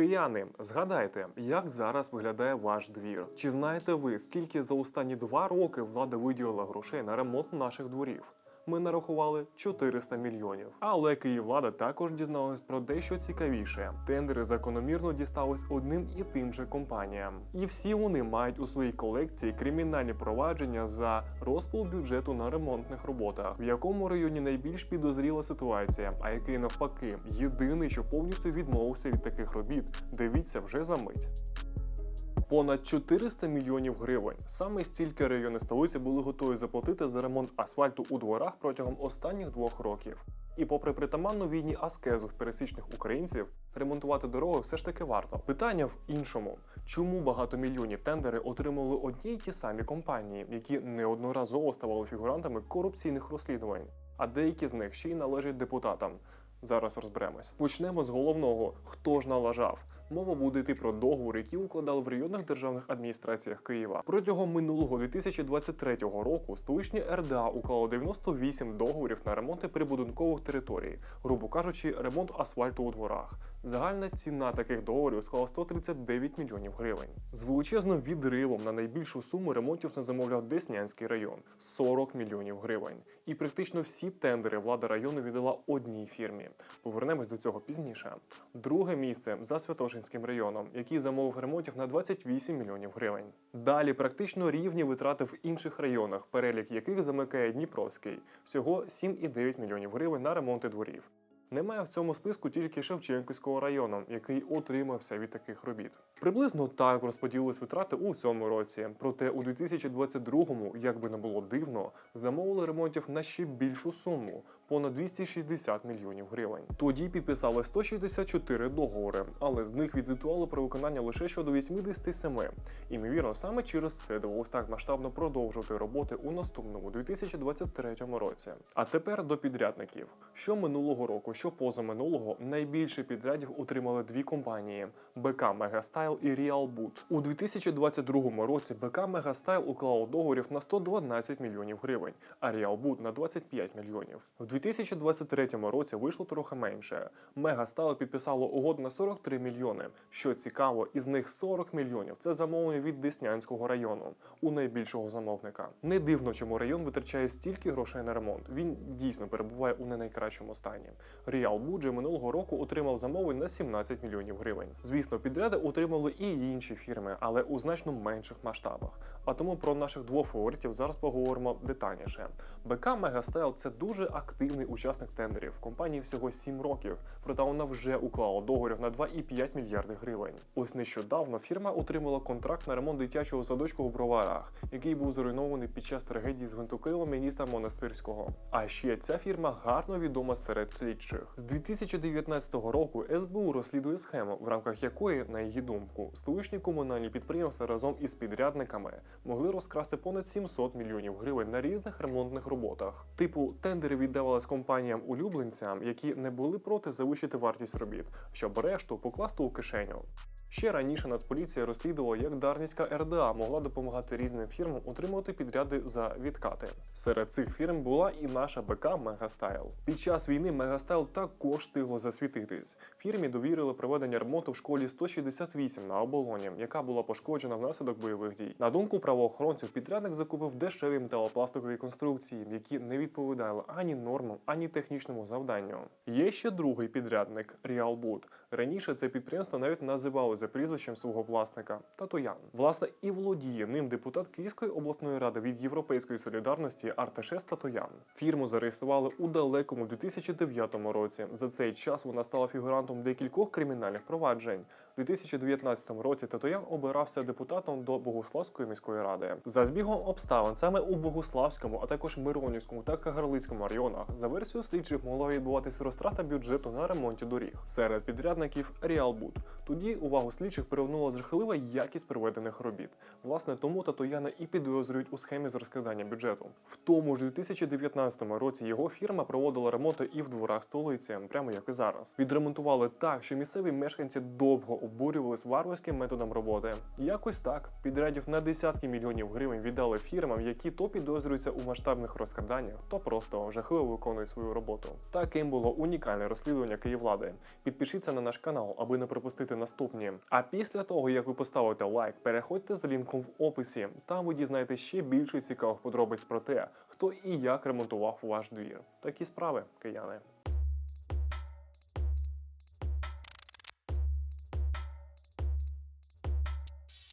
Кияни, згадайте, як зараз виглядає ваш двір? Чи знаєте ви, скільки за останні два роки влада виділила грошей на ремонт наших дворів? Ми нарахували 400 мільйонів. Але Київлада також дізналась про дещо цікавіше. Тендери закономірно дістались одним і тим же компаніям. І всі вони мають у своїй колекції кримінальні провадження за розпил бюджету на ремонтних роботах, в якому районі найбільш підозріла ситуація, а який навпаки єдиний, що повністю відмовився від таких робіт. Дивіться вже за мить. Понад 400 мільйонів гривень. Саме стільки райони столиці були готові заплатити за ремонт асфальту у дворах протягом останніх двох років. І попри притаманну війні аскезу пересічних українців, ремонтувати дороги все ж таки варто. Питання в іншому: чому багатомільйонні тендери отримали одні й ті самі компанії, які неодноразово ставали фігурантами корупційних розслідувань, а деякі з них ще й належать депутатам. Зараз розберемось. Почнемо з головного: хто ж налажав? Мова буде йти про договори, які укладали в районних державних адміністраціях Києва. Протягом минулого 2023 року столичні РДА уклало 98 договорів на ремонти прибудинкових територій, грубо кажучи, ремонт асфальту у дворах. Загальна ціна таких договорів склала 139 мільйонів гривень. З величезним відривом на найбільшу суму ремонтів не замовляв Деснянський район 40 мільйонів гривень. І практично всі тендери влада району віддала одній фірмі. Повернемось до цього пізніше. Друге місце за Святошинським районом, який замовив ремонтів на 28 мільйонів гривень. Далі практично рівні витрати в інших районах, перелік яких замикає Дніпровський, всього 7,9 мільйонів гривень на ремонти дворів. Немає в цьому списку тільки Шевченківського району, який отримався від таких робіт. Приблизно так розподілились витрати у цьому році. Проте у 2022-му, як би не було дивно, замовили ремонтів на ще більшу суму понад 260 мільйонів гривень. Тоді підписали 164 договори, але з них відзвітували про виконання лише щодо 87. Імовірно, саме через це довелось так масштабно продовжувати роботи у наступному 2023 році. А тепер до підрядників. Що минулого року, що позаминулого, найбільше підрядів отримали дві компанії: БК Мегастайл і Ріалбут. У 2022 році БК Мегастайл уклало договорів на 112 мільйонів гривень, а Ріалбут на 25 мільйонів. В 2023 році вийшло трохи менше. Мегастайл підписало угоду на 43 мільйони. Що цікаво, із них 40 мільйонів це замовлення від Деснянського району у найбільшого замовника. Не дивно, чому район витрачає стільки грошей на ремонт. Він дійсно перебуває у не найкращому стані. Ріал Буджі минулого року отримав замовлень на 17 мільйонів гривень. Звісно, підряди отримали і інші фірми, але у значно менших масштабах. А тому про наших двох фаворитів зараз поговоримо детальніше. БК Мегастайл це дуже активний учасник тендерів. Компанії всього 7 років, проте вона вже уклала договорів на 2,5 мільярди гривень. Ось нещодавно фірма отримала контракт на ремонт дитячого садочку в Броварах, який був зруйнований під час трагедії з гвинтокрилом міністра Монастирського. А ще ця фірма гарно відома серед слідчих. З 2019 року СБУ розслідує схему, в рамках якої, на її думку, столичні комунальні підприємства разом із підрядниками могли розкрасти понад 700 мільйонів гривень на різних ремонтних роботах. Типу, тендери віддавались компаніям-улюбленцям, які не були проти завищити вартість робіт, щоб решту покласти у кишеню. Ще раніше Нацполіція розслідувала, як Дарницька РДА могла допомагати різним фірмам отримувати підряди за відкати. Серед цих фірм була і наша БК Мегастайл. Під час війни Мегастайл також встигло засвітитись. Фірмі довірили проведення ремонту в школі 168 на оболоні, яка була пошкоджена внаслідок бойових дій. На думку правоохоронців, підрядник закупив дешеві металопластикові конструкції, які не відповідали ані нормам, ані технічному завданню. Є ще другий підрядник Ріалбуд. Раніше це підприємство навіть називало за прізвищем свого власника Татоян. Власне, і володіє ним депутат Київської обласної ради від Європейської солідарності Артешес Татоян. Фірму зареєстрували у далекому 2009 році. За цей час вона стала фігурантом декількох кримінальних проваджень. У 2019 році Татоян обирався депутатом до Богуславської міської ради. За збігом обставин саме у Богуславському, а також Миронівському та Кагарлицькому районах за версією слідчих могла відбуватися розтрата бюджету на ремонті доріг. Серед підрядників Ріалбуд. Тоді увагу цього слідчих привернула жахлива якість проведених робіт. Власне, тому Татояна і підозрюють у схемі з розкрадання бюджету. В тому ж 2019 році його фірма проводила ремонти і в дворах столиці, прямо як і зараз. Відремонтували так, що місцеві мешканці довго обурювались варварським методом роботи. Якось так підрядів на десятки мільйонів гривень віддали фірмам, які то підозрюються у масштабних розкраданнях, то просто жахливо виконують свою роботу. Таким було унікальне розслідування Київлади. Підпишіться на наш канал, аби не пропустити наступні. А після того, як ви поставите лайк, переходьте за лінком в описі. Там ви дізнаєте ще більше цікавих подробиць про те, хто і як ремонтував ваш двір. Такі справи, кияни.